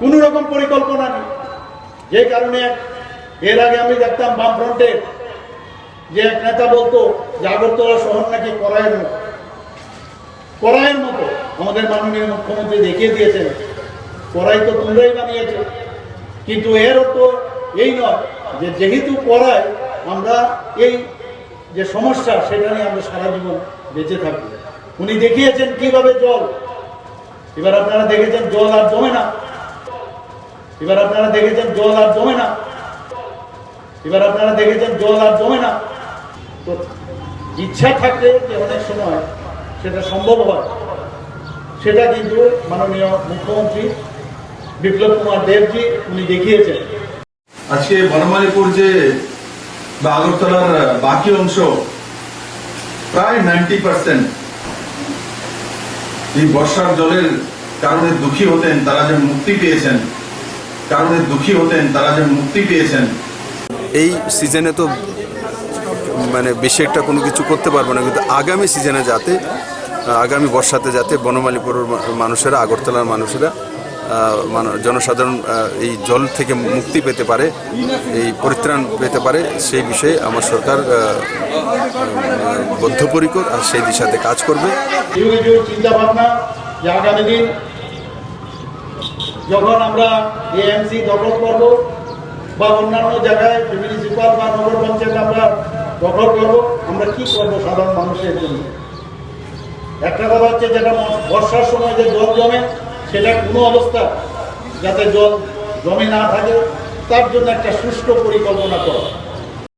কোন রকম পরিকল্পনা নেই। যে কারণে এর আগে আমি দেখতাম বামফ্রন্টের যে এক নেতা বলতো যে আগরতলা শহর নাকি করায়ের মতো? করায়ের মতো। আমাদের মাননীয় মুখ্যমন্ত্রী দেখিয়ে দিয়েছেন করাই তো তোমরাই বানিয়েছো। কিন্তু এর অর্থ এই নয় যে যেহেতু করায় আমরা এই যে সমস্যা, সেটা নিয়ে আমরা সারা জীবন বেঁচে থাকব। উনি দেখিয়েছেন কীভাবে জল। এবার আপনারা দেখেছেন জল আর জমে না। এবার আপনারা দেখেছেন জল আর জমে না। এবার আপনারা দেখেছেন জল আর জমে না। তো ইচ্ছা থাকলে যে অনেক সময় সেটা সম্ভব হয়। সেটা কিন্তু মাননীয় মুখ্যমন্ত্রী বিপ্লব কুমার দেবজি উনি দেখিয়েছেন। আজকে বনমালীপুর যে বা আগরতলার বাকি অংশ, প্রায় নাইনটি পার্সেন্ট এই বর্ষার জলের কারণে দুঃখী হতেন, তারা যে মুক্তি পেয়েছেন। কারণে দুঃখী হতেন তারা যে মুক্তি পেয়েছেন। এই সিজনে তো মানে বেশি একটা কোনো কিছু করতে পারব না কিন্তু আগামী সিজনে যাতে আগামী বর্ষাতে যাতে বনমালীপুরের মানুষেরা আগরতলার মানুষেরা জনসাধারণ এই জল থেকে মুক্তি পেতে পারে এই পরিত্রাণ পেতে পারে সেই বিষয়ে আমার সরকার বদ্ধপরিকর আর সেই দিশাতে কাজ করবে। চিন্তা ভাবনা যে আগামী দিন যখন আমরা এএমসি দখল করব বা অন্যান্য জায়গায় মিউনিসিপাল বা নগর পঞ্চায়েত আমরা দখল করব, আমরা কি করব সাধারণ মানুষের জন্য? একটা কথা হচ্ছে যেটা বর্ষার সময় যে জল জমে, সেটা কোনো অবস্থা যাতে জল জমে না থাকে, তার জন্য একটা সুষ্ঠু পরিকল্পনা করা।